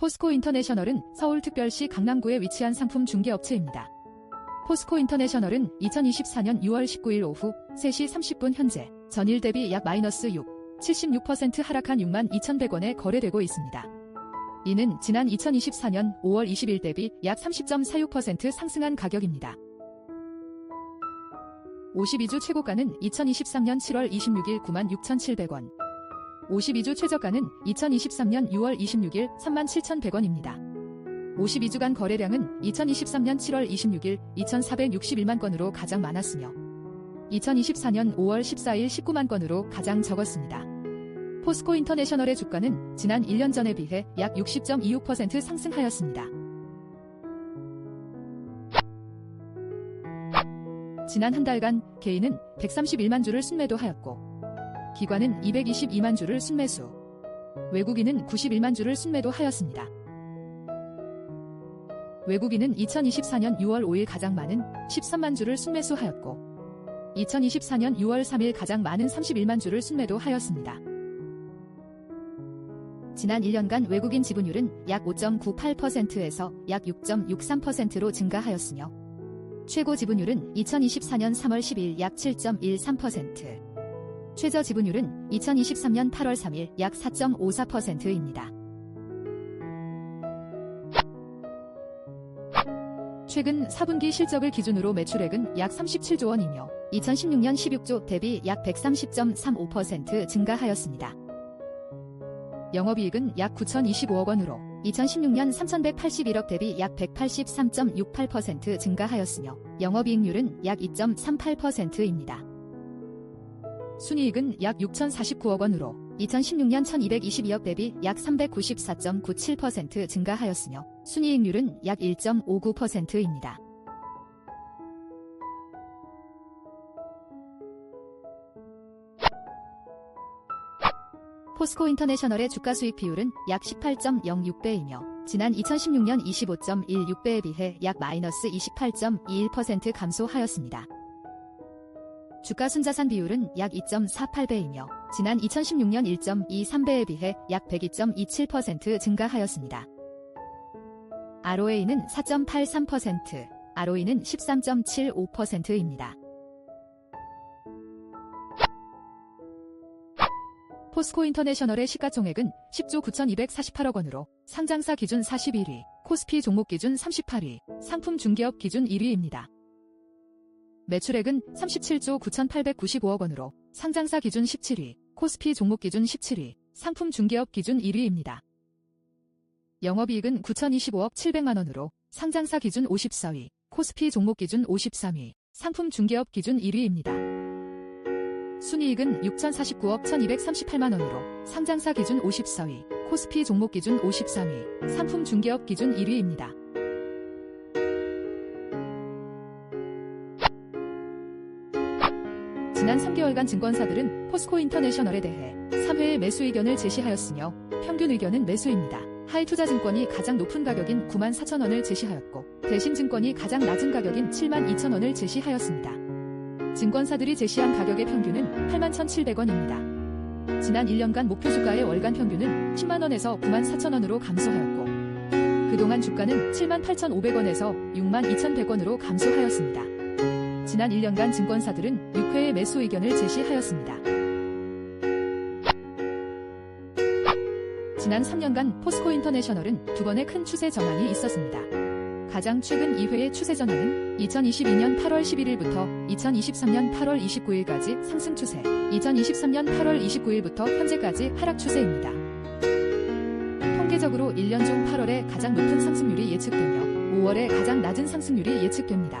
포스코 인터내셔널은 서울특별시 강남구에 위치한 상품 중개업체입니다. 포스코 인터내셔널은 2024년 6월 19일 오후 3시 30분 현재 전일 대비 약 마이너스 6, 76% 하락한 6만 2,100원에 거래되고 있습니다. 이는 지난 2024년 5월 20일 대비 약 30.46% 상승한 가격입니다. 52주 최고가는 2023년 7월 26일 96,700원. 52주 최저가는 2023년 6월 26일 37,100원입니다. 52주간 거래량은 2023년 7월 26일 2,461만 건으로 가장 많았으며 2024년 5월 14일 19만 건으로 가장 적었습니다. 포스코 인터내셔널의 주가는 지난 1년 전에 비해 약 60.26% 상승하였습니다. 지난 한 달간 개인은 131만 주를 순매도하였고 기관은 222만 주를 순매수, 외국인은 91만 주를 순매도 하였습니다. 외국인은 2024년 6월 5일 가장 많은 13만 주를 순매수하였고 2024년 6월 3일 가장 많은 31만 주를 순매도하였습니다. 지난 1년간 외국인 지분율은 약 5.98%에서 약 6.63%로 증가하였으며 최고 지분율은 2024년 3월 10일 약 7.13%, 최저 지분율은 2023년 8월 3일 약 4.54%입니다. 최근 4분기 실적을 기준으로 매출액은 약 37조 원이며 2016년 16조 대비 약 130.35% 증가하였습니다. 영업이익은 약 9,025억 원으로 2016년 3,181억 대비 약 183.68% 증가하였으며 영업이익률은 약 2.38%입니다. 순이익은 약 6,049억 원으로 2016년 1,222억 대비 약 394.97% 증가하였으며 순이익률은 약 1.59%입니다. 포스코 인터내셔널의 주가 수익 비율은 약 18.06배이며 지난 2016년 25.16배에 비해 약 마이너스 28.21% 감소하였습니다. 주가 순자산 비율은 약 2.48배이며 지난 2016년 1.23배에 비해 약 102.27% 증가하였습니다. ROA는 4.83%, ROE는 13.75%입니다. 포스코 인터내셔널의 시가총액은 10조 9,248억 원으로 상장사 기준 41위, 코스피 종목 기준 38위, 상품 중개업 기준 1위입니다. 매출액은 37조 9,895억 원으로 상장사 기준 17위, 코스피 종목 기준 17위, 상품 중개업 기준 1위입니다. 영업이익은 9,025억 700만 원으로 상장사 기준 54위, 코스피 종목 기준 53위, 상품 중개업 기준 1위입니다. 순이익은 6,049억 1,238만 원으로 상장사 기준 54위, 코스피 종목 기준 53위, 상품 중개업 기준 1위입니다. 지난 3개월간 증권사들은 포스코 인터내셔널에 대해 3회의 매수 의견을 제시하였으며 평균 의견은 매수입니다. 하이투자증권이 가장 높은 가격인 9만 4천 원을 제시하였고 대신증권이 가장 낮은 가격인 7만 2천 원을 제시하였습니다. 증권사들이 제시한 가격의 평균은 8만 1,700원입니다. 지난 1년간 목표 주가의 월간 평균은 10만 원에서 9만 4천 원으로 감소하였고 그동안 주가는 7만 8,500원에서 6만 2,100원으로 감소하였습니다. 지난 1년간 증권사들은 6회의 매수 의견을 제시하였습니다. 지난 3년간 포스코 인터내셔널은 두 번의 큰 추세 전환이 있었습니다. 가장 최근 2회의 추세 전환은 2022년 8월 11일부터 2023년 8월 29일까지 상승 추세, 2023년 8월 29일부터 현재까지 하락 추세입니다. 통계적으로 1년 중 8월에 가장 높은 상승률이 예측되며 5월에 가장 낮은 상승률이 예측됩니다.